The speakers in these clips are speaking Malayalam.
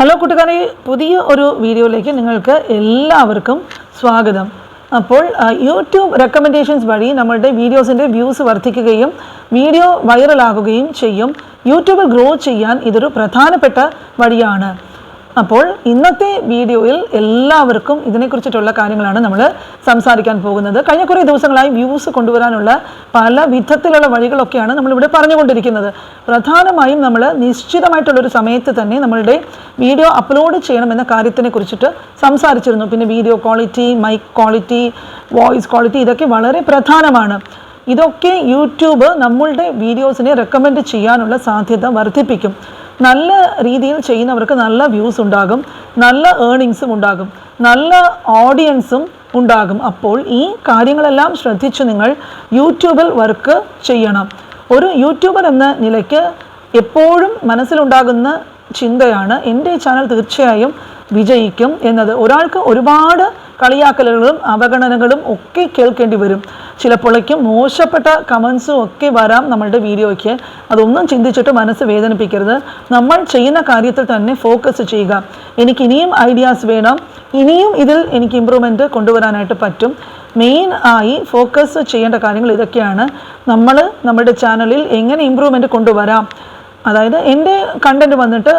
ഹലോ കൂട്ടുകാരെ പുതിയ ഒരു വീഡിയോയിലേക്ക് നിങ്ങൾക്ക് എല്ലാവർക്കും സ്വാഗതം. അപ്പോൾ യൂട്യൂബ് റെക്കമെൻഡേഷൻസ് വഴി നമ്മളുടെ വീഡിയോസിന്റെ വ്യൂസ് വർദ്ധിക്കുകയും വീഡിയോ വൈറലാകുകയും ചെയ്യും. യൂട്യൂബിൽ ഗ്രോ ചെയ്യാൻ ഇതൊരു പ്രധാനപ്പെട്ട വഴിയാണ്. അപ്പോൾ ഇന്നത്തെ വീഡിയോയിൽ എല്ലാവർക്കും ഇതിനെക്കുറിച്ചിട്ടുള്ള കാര്യങ്ങളാണ് നമ്മൾ സംസാരിക്കാൻ പോകുന്നത്. കഴിഞ്ഞ കുറേ ദിവസങ്ങളായി വ്യൂസ് കൊണ്ടുവരാനുള്ള പല വിധത്തിലുള്ള വഴികളൊക്കെയാണ് നമ്മളിവിടെ പറഞ്ഞുകൊണ്ടിരിക്കുന്നത്. പ്രധാനമായും നമ്മൾ നിശ്ചിതമായിട്ടുള്ളൊരു സമയത്ത് തന്നെ നമ്മളുടെ വീഡിയോ അപ്ലോഡ് ചെയ്യണമെന്ന കാര്യത്തിനെ കുറിച്ചിട്ട് സംസാരിച്ചിരുന്നു. പിന്നെ video quality mic quality voice quality ഇതൊക്കെ വളരെ പ്രധാനമാണ്. ഇതൊക്കെ യൂട്യൂബ് നമ്മളുടെ വീഡിയോസിനെ റെക്കമെൻഡ് ചെയ്യാനുള്ള സാധ്യത വർദ്ധിപ്പിക്കും. നല്ല രീതിയിൽ ചെയ്യുന്നവർക്ക് നല്ല വ്യൂസ് ഉണ്ടാകും നല്ല ഏർണിങ്സും ഉണ്ടാകും നല്ല ഓഡിയൻസും ഉണ്ടാകും. അപ്പോൾ ഈ കാര്യങ്ങളെല്ലാം ശ്രദ്ധിച്ച് നിങ്ങൾ യൂട്യൂബിൽ വർക്ക് ചെയ്യണം. ഒരു യൂട്യൂബർ എന്ന നിലയ്ക്ക് എപ്പോഴും മനസ്സിലുണ്ടാകുന്ന ചിന്തയാണ് എന്റെ ചാനൽ തീർച്ചയായും വിജയിക്കും എന്നത്. ഒരാൾക്ക് ഒരുപാട് കളിയാക്കലുകളും അവഗണനകളും ഒക്കെ കേൾക്കേണ്ടി വരും. ചിലപ്പോഴേക്കും മോശപ്പെട്ട കമൻസും ഒക്കെ വരാം നമ്മളുടെ വീഡിയോയ്ക്ക്. അതൊന്നും ചിന്തിച്ചിട്ട് മനസ്സ് വേദനിപ്പിക്കരുത്. നമ്മൾ ചെയ്യുന്ന കാര്യത്തിൽ തന്നെ ഫോക്കസ് ചെയ്യുക. എനിക്ക് ഇനിയും ഐഡിയാസ് വേണം. ഇനിയും ഇതിൽ എനിക്ക് ഇമ്പ്രൂവ്മെന്റ് കൊണ്ടുവരാനായിട്ട് പറ്റും. മെയിൻ ആയി ഫോക്കസ് ചെയ്യേണ്ട കാര്യങ്ങൾ ഇതൊക്കെയാണ്. നമ്മൾ നമ്മുടെ ചാനലിൽ എങ്ങനെ ഇമ്പ്രൂവ്മെന്റ് കൊണ്ടുവരാം. അതായത് എന്റെ കണ്ടന്റ് വന്നിട്ട്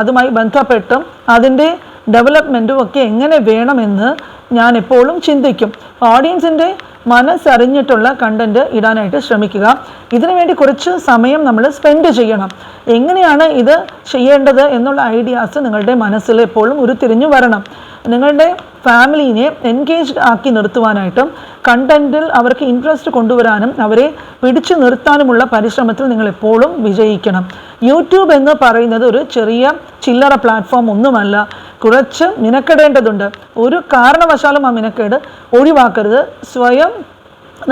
അതുമായി ബന്ധപ്പെട്ടും അതിന്റെ ഡെവലപ്മെന്റും ഒക്കെ എങ്ങനെ വേണമെന്ന് ഞാൻ എപ്പോഴും ചിന്തിക്കും. ഓഡിയൻസിന്റെ മനസ്സറിഞ്ഞിട്ടുള്ള കണ്ടന്റ് ഇടാനായിട്ട് ശ്രമിക്കുക. ഇതിനു വേണ്ടി കുറച്ച് സമയം നമ്മൾ സ്പെൻഡ് ചെയ്യണം. എങ്ങനെയാണ് ഇത് ചെയ്യേണ്ടത് എന്നുള്ള ഐഡിയാസ് നിങ്ങളുടെ മനസ്സിൽ എപ്പോഴും ഉരുത്തിരിഞ്ഞു വരണം. നിങ്ങളുടെ ഫാമിലിനെ എൻഗേജ്ഡ് ആക്കി നിർത്തുവാനായിട്ടും കണ്ടന്റിൽ അവർക്ക് ഇൻട്രസ്റ്റ് കൊണ്ടുവരാനും അവരെ പിടിച്ചു നിർത്താനുമുള്ള പരിശ്രമത്തിൽ നിങ്ങൾ എപ്പോഴും വിജയിക്കണം. യൂട്യൂബ് എന്ന് പറയുന്നത് ഒരു ചെറിയ ചില്ലറ പ്ലാറ്റ്ഫോം ഒന്നുമല്ല. കുറച്ച് മിനക്കെടേണ്ടതുണ്ട്. ഒരു കാരണവശാലും ആ മിനക്കേട് ഒഴിവാക്കരുത്. സ്വയം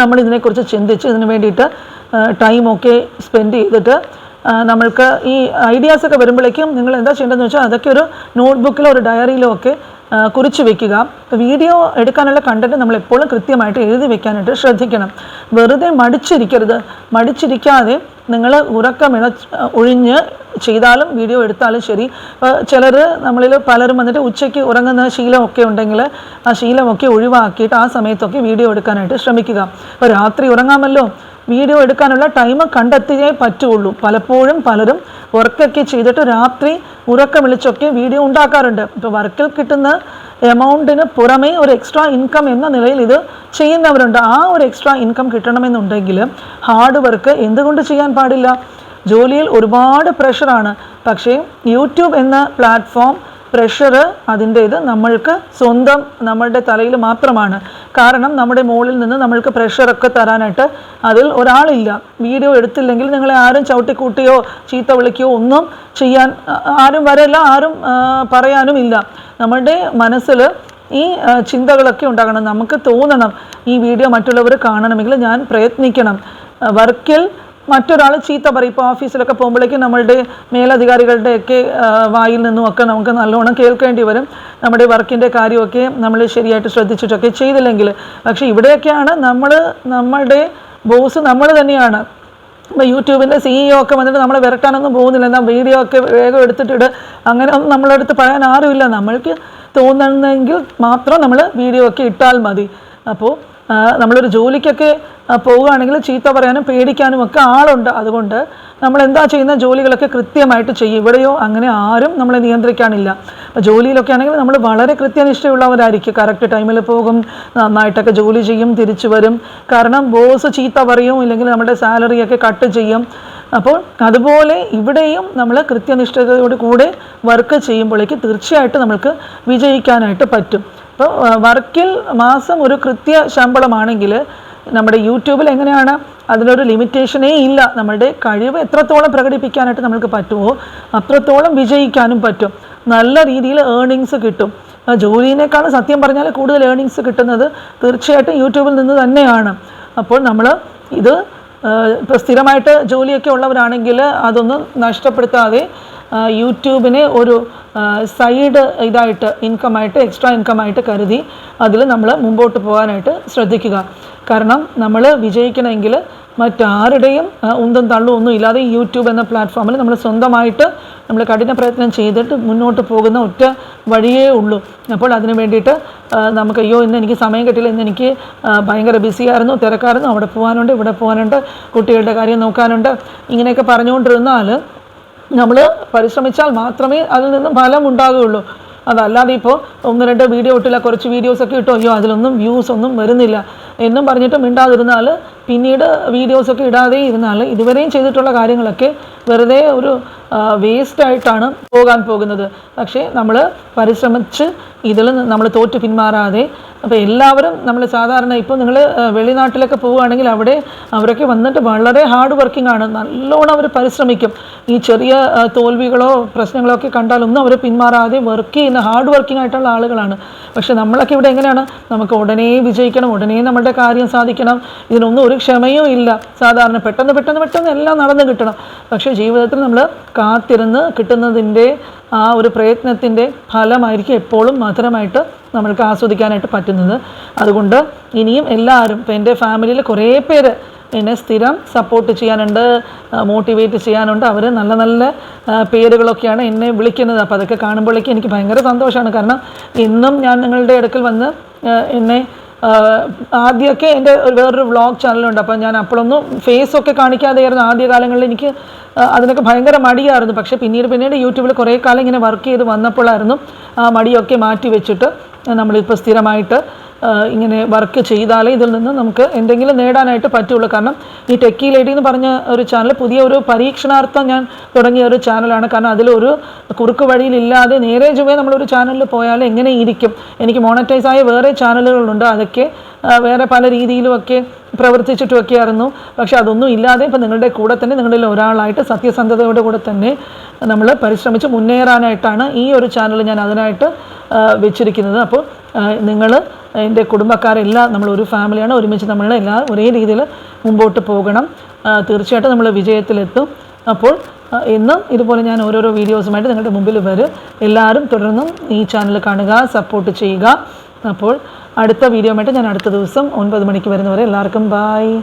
നമ്മൾ ഇതിനെക്കുറിച്ച് ചിന്തിച്ച് ഇതിന് വേണ്ടിയിട്ട് ടൈമൊക്കെ സ്പെൻഡ് ചെയ്തിട്ട് നമ്മൾക്ക് ഈ ഐഡിയാസ് ഒക്കെ വരുമ്പോഴേക്കും നിങ്ങൾ എന്താ ചെയ്യേണ്ടതെന്ന് വെച്ചാൽ അതൊക്കെ ഒരു നോട്ട്ബുക്കിലോ ഒരു ഡയറിയിലോ ഒക്കെ കുറിച്ച് വെക്കുക. വീഡിയോ എടുക്കാനുള്ള കണ്ടന്റ് നമ്മൾ എപ്പോഴും കൃത്യമായിട്ട് എഴുതി വെക്കാനായിട്ട് ശ്രദ്ധിക്കണം. വെറുതെ മടിച്ചിരിക്കരുത്. മടിച്ചിരിക്കാതെ നിങ്ങൾ ഉറക്കമിണ ഒഴിഞ്ഞ് ചെയ്താലും വീഡിയോ എടുത്താലും ശരി. ചിലർ നമ്മളിൽ പലരും വന്നിട്ട് ഉച്ചയ്ക്ക് ഉറങ്ങുന്ന ശീലമൊക്കെ ഉണ്ടെങ്കിൽ ആ ശീലമൊക്കെ ഒഴിവാക്കിയിട്ട് ആ സമയത്തൊക്കെ വീഡിയോ എടുക്കാനായിട്ട് ശ്രമിക്കുക. അപ്പോൾ രാത്രി ഉറങ്ങാമല്ലോ. വീഡിയോ എടുക്കാനുള്ള ടൈം കണ്ടെത്തിയേ പറ്റുള്ളൂ. പലപ്പോഴും പലരും വർക്കൊക്കെ ചെയ്തിട്ട് രാത്രി ഉറക്കം വിളിച്ചൊക്കെ വീഡിയോ ഉണ്ടാക്കാറുണ്ട്. ഇപ്പോൾ വർക്കിൽ കിട്ടുന്ന എമൗണ്ടിന് പുറമേ ഒരു എക്സ്ട്രാ ഇൻകം എന്ന നിലയിൽ ഇത് ചെയ്യുന്നവരുണ്ട്. ആ ഒരു എക്സ്ട്രാ ഇൻകം കിട്ടണമെന്നുണ്ടെങ്കിൽ ഹാർഡ് വർക്ക് എന്തുകൊണ്ട് ചെയ്യാൻ പാടില്ല? ജോലിയിൽ ഒരുപാട് പ്രഷറാണ്. പക്ഷേ യൂട്യൂബ് എന്ന പ്ലാറ്റ്ഫോം പ്രഷർ അതിന്റേത് നമ്മൾക്ക് സ്വന്തം നമ്മളുടെ തലയിൽ മാത്രമാണ്. കാരണം നമ്മുടെ മുകളിൽ നിന്ന് നമ്മൾക്ക് പ്രഷറൊക്കെ തരാനായിട്ട് അതിൽ ഒരാളില്ല. വീഡിയോ എടുത്തില്ലെങ്കിൽ നിങ്ങളെ ആരും ചവിട്ടിക്കൂട്ടിയോ ചീത്ത വിളിക്കുകയോ ഒന്നും ചെയ്യാൻ ആരും വരല്ല ആരും പറയാനും ഇല്ല. നമ്മളുടെ മനസ്സിൽ ഈ ചിന്തകളൊക്കെ ഉണ്ടാകണം. നമുക്ക് തോന്നണം ഈ വീഡിയോ മറ്റുള്ളവർ കാണണമെങ്കിൽ ഞാൻ പ്രയത്നിക്കണം. വർക്കിൽ മറ്റൊരാൾ ചീത്ത പറയും. ഇപ്പോൾ ഓഫീസിലൊക്കെ പോകുമ്പോഴേക്കും നമ്മളുടെ മേലധികാരികളുടെയൊക്കെ വായിൽ നിന്നും ഒക്കെ നമുക്ക് നല്ലോണം കേൾക്കേണ്ടി വരും. നമ്മുടെ വർക്കിന്റെ കാര്യമൊക്കെ നമ്മൾ ശരിയായിട്ട് ശ്രദ്ധിച്ചിട്ടൊക്കെ ചെയ്തില്ലെങ്കിൽ. പക്ഷേ ഇവിടെയൊക്കെയാണ് നമ്മൾ നമ്മളുടെ ബോസ് നമ്മൾ തന്നെയാണ്. ഇപ്പോൾ യൂട്യൂബിന്റെ സിഇഒ ഒക്കെ വന്നിട്ട് നമ്മളെ വിരട്ടാനൊന്നും പോകുന്നില്ല. എന്നാൽ വീഡിയോ ഒക്കെ വേഗം എടുത്തിട്ടിട് അങ്ങനെ ഒന്നും നമ്മളെ അടുത്ത് പറയാൻ ആരുമില്ല. നമ്മൾക്ക് തോന്നുന്നെങ്കിൽ മാത്രം നമ്മൾ വീഡിയോ ഒക്കെ ഇട്ടാൽ മതി. അപ്പോൾ നമ്മളൊരു ജോലിക്കൊക്കെ പോവുകയാണെങ്കിൽ ചീത്ത പറയാനും പേടിക്കാനും ഒക്കെ ആളുണ്ട്. അതുകൊണ്ട് നമ്മൾ എന്താ ചെയ്യുന്ന ജോലികളൊക്കെ കൃത്യമായിട്ട് ചെയ്യും. ഇവിടെയോ അങ്ങനെ ആരും നമ്മളെ നിയന്ത്രിക്കാനില്ല. അപ്പോൾ ജോലിയിലൊക്കെ ആണെങ്കിൽ നമ്മൾ വളരെ കൃത്യനിഷ്ഠയുള്ളവരായിരിക്കും. കറക്റ്റ് ടൈമിൽ പോകും നന്നായിട്ടൊക്കെ ജോലി ചെയ്യും തിരിച്ചു വരും. കാരണം ബോസ് ചീത്ത പറയും ഇല്ലെങ്കിൽ നമ്മുടെ സാലറിയൊക്കെ കട്ട് ചെയ്യും. അപ്പോൾ അതുപോലെ ഇവിടെയും നമ്മൾ കൃത്യനിഷ്ഠതയോട് കൂടെ വർക്ക് ചെയ്യുമ്പോഴേക്ക് തീർച്ചയായിട്ടും നമ്മൾക്ക് വിജയിക്കാനായിട്ട് പറ്റും. അപ്പോൾ വർക്കിൽ മാസം ഒരു കൃത്യ ശമ്പളമാണെങ്കിൽ നമ്മുടെ യൂട്യൂബിൽ എങ്ങനെയാണ് അതിനൊരു ലിമിറ്റേഷനേ ഇല്ല. നമ്മളുടെ കഴിവ് എത്രത്തോളം പ്രകടിപ്പിക്കാനായിട്ട് നമുക്ക് പറ്റുമോ അത്രത്തോളം വിജയിക്കാനും പറ്റും. നല്ല രീതിയിൽ ഏർണിങ്സ് കിട്ടും. ആ ജോലിനേക്കാൾ സത്യം പറഞ്ഞാൽ കൂടുതൽ ഏർണിങ്സ് കിട്ടുന്നത് തീർച്ചയായിട്ടും യൂട്യൂബിൽ നിന്ന് തന്നെയാണ്. അപ്പോൾ നമ്മൾ ഇത് ഇപ്പോൾ സ്ഥിരമായിട്ട് ജോലിയൊക്കെ ഉള്ളവരാണെങ്കിൽ അതൊന്നും നഷ്ടപ്പെടുത്താതെ യൂട്യൂബിനെ ഒരു സൈഡ് ഇതായിട്ട് ഇൻകമായിട്ട് എക്സ്ട്രാ ഇൻകമായിട്ട് കരുതി അതിൽ നമ്മൾ മുമ്പോട്ട് പോകാനായിട്ട് ശ്രദ്ധിക്കുക. കാരണം നമ്മൾ വിജയിക്കണമെങ്കിൽ മറ്റാരുടെയും ഉന്തും തള്ളും ഒന്നും ഇല്ലാതെ യൂട്യൂബ് എന്ന പ്ലാറ്റ്ഫോമിൽ നമ്മൾ സ്വന്തമായിട്ട് നമ്മൾ കഠിന പ്രയത്നം ചെയ്തിട്ട് മുന്നോട്ട് പോകുന്ന ഒറ്റ വഴിയേ ഉള്ളൂ. അപ്പോൾ അതിന് വേണ്ടിയിട്ട് നമുക്ക് അയ്യോ ഇന്ന് എനിക്ക് സമയം കിട്ടില്ല ഇന്ന് എനിക്ക് ഭയങ്കര ബിസിയായിരുന്നു തിരക്കായിരുന്നു അവിടെ പോകാനുണ്ട് ഇവിടെ പോകാനുണ്ട് കുട്ടികളുടെ കാര്യം നോക്കാനുണ്ട് ഇങ്ങനെയൊക്കെ പറഞ്ഞുകൊണ്ടിരുന്നാൽ നമ്മൾ പരിശ്രമിച്ചാൽ മാത്രമേ അതിൽ നിന്ന് ഫലം ഉണ്ടാകുകയുള്ളൂ. അതല്ലാതെ ഇപ്പോൾ ഒന്ന് രണ്ട് വീഡിയോ ഇട്ടില്ല കുറച്ച് വീഡിയോസൊക്കെ ഇട്ടോ അയ്യോ അതിലൊന്നും വ്യൂസ് ഒന്നും വരുന്നില്ല എന്നും പറഞ്ഞിട്ട് ഇണ്ടാതിരുന്നാൽ പിന്നീട് വീഡിയോസൊക്കെ ഇടാതെ ഇരുന്നാൽ ഇതുവരെയും ചെയ്തിട്ടുള്ള കാര്യങ്ങളൊക്കെ വെറുതെ ഒരു വേസ്റ്റായിട്ടാണ് പോകാൻ പോകുന്നത്. പക്ഷേ നമ്മൾ പരിശ്രമിച്ച് ഇതിൽ നമ്മൾ തോറ്റു പിന്മാറാതെ അപ്പോൾ എല്ലാവരും നമ്മൾ സാധാരണ ഇപ്പോൾ നിങ്ങൾ വെളിനാട്ടിലൊക്കെ പോവുകയാണെങ്കിൽ അവിടെ അവരൊക്കെ വന്നിട്ട് വളരെ ഹാർഡ് വർക്കിംഗ് ആണ്. നല്ലോണം അവർ പരിശ്രമിക്കും. ഈ ചെറിയ തോൽവികളോ പ്രശ്നങ്ങളോ ഒക്കെ കണ്ടാലൊന്നും അവർ പിന്മാറാതെ വർക്ക് ചെയ്യുന്ന ഹാർഡ് വർക്കിംഗ് ആയിട്ടുള്ള ആളുകളാണ്. പക്ഷേ നമ്മളൊക്കെ ഇവിടെ എങ്ങനെയാണ്? നമുക്ക് ഉടനെ വിജയിക്കണം ഉടനെ നമ്മളുടെ കാര്യം സാധിക്കണം. ഇതിനൊന്നും ഒരു ക്ഷമയും ഇല്ല. സാധാരണ പെട്ടെന്ന് പെട്ടെന്ന് പെട്ടെന്ന് എല്ലാം നടന്നു കിട്ടണം. പക്ഷേ ജീവിതത്തിൽ നമ്മൾ കാത്തിരുന്ന് കിട്ടുന്നതിന്റെ ആ ഒരു പ്രയത്നത്തിന്റെ ഫലമായിരിക്കും എപ്പോഴും മധുരമായിട്ട് നമ്മൾക്ക് ആസ്വദിക്കാനായിട്ട് പറ്റുന്നത്. അതുകൊണ്ട് ഇനിയും എല്ലാവരും ഇപ്പോൾ എന്റെ ഫാമിലിയിൽ കുറേ പേര് എന്നെ സ്ഥിരം സപ്പോർട്ട് ചെയ്യാനുണ്ട് മോട്ടിവേറ്റ് ചെയ്യാനുണ്ട്. അവർ നല്ല നല്ല പേരുകളൊക്കെയാണ് എന്നെ വിളിക്കുന്നത്. അപ്പോൾ അതൊക്കെ കാണുമ്പോഴേക്കും എനിക്ക് ഭയങ്കര സന്തോഷമാണ്. കാരണം ഇന്നും ഞാൻ നിങ്ങളുടെ അടുക്കൽ വന്ന് എന്നെ ആദ്യമൊക്കെ എന്റെ വേറൊരു വ്ളോഗ് ചാനലുണ്ട് അപ്പോൾ ഞാൻ അപ്പോഴൊന്നും ഫേസൊക്കെ കാണിക്കാതെയായിരുന്നു. ആദ്യ കാലങ്ങളിൽ എനിക്ക് അതിനൊക്കെ ഭയങ്കര മടിയായിരുന്നു. പക്ഷേ പിന്നീട് പിന്നീട് യൂട്യൂബിൽ കുറേ കാലം ഇങ്ങനെ വർക്ക് ചെയ്ത് വന്നപ്പോഴായിരുന്നു ആ മടിയൊക്കെ മാറ്റി വെച്ചിട്ട് നമ്മളിപ്പോൾ സ്ഥിരമായിട്ട് ഇങ്ങനെ വർക്ക് ചെയ്താലേ ഇതിൽ നിന്ന് നമുക്ക് എന്തെങ്കിലും നേടാനായിട്ട് പറ്റുള്ളൂ. കാരണം ഈ ടെക്കി ലേഡി എന്ന് പറഞ്ഞ ഒരു ചാനൽ പുതിയ ഒരു പരീക്ഷണാർത്ഥം ഞാൻ തുടങ്ങിയ ഒരു ചാനലാണ് കാരണം അതിലൊരു കുറുക്ക് വഴിയിലില്ലാതെ നേരെ ചുവേ നമ്മളൊരു ചാനലിൽ പോയാൽ എങ്ങനെ ഇരിക്കും? എനിക്ക് മോണറ്റൈസ് ആയ വേറെ ചാനലുകളുണ്ട് അതൊക്കെ വേറെ പല രീതിയിലുമൊക്കെ പ്രവർത്തിച്ചിട്ടുമൊക്കെ ആയിരുന്നു പക്ഷെ അതൊന്നും ഇല്ലാതെ ഇപ്പം നിങ്ങളുടെ കൂടെ തന്നെ നിങ്ങളിൽ ഒരാളായിട്ട് സത്യസന്ധതയോടെ കൂടെ തന്നെ നമ്മൾ പരിശ്രമിച്ച് മുന്നേറാനായിട്ടാണ് ഈ ഒരു ചാനൽ ഞാൻ അതിനായിട്ട് വെച്ചിരിക്കുന്നത്. അപ്പോൾ നിങ്ങൾ എന്റെ കുടുംബക്കാരെല്ലാം നമ്മൾ ഒരു ഫാമിലിയാണ് ഒരുമിച്ച് നമ്മൾ എല്ലാ ഒരേ രീതിയിൽ മുമ്പോട്ട് പോകണം. തീർച്ചയായിട്ടും നമ്മൾ വിജയത്തിലെത്തും. അപ്പോൾ എന്നും ഇതുപോലെ ഞാൻ ഓരോരോ വീഡിയോസുമായിട്ട് നിങ്ങളുടെ മുമ്പിൽ വരും. എല്ലാവരും തുടർന്നും ഈ ചാനൽ കാണുക സപ്പോർട്ട് ചെയ്യുക. അപ്പോൾ അടുത്ത വീഡിയോ ആയിട്ട് ഞാൻ അടുത്ത ദിവസം ഒൻപത് മണിക്ക് വരുന്നവരെ എല്ലാവർക്കും ബായ്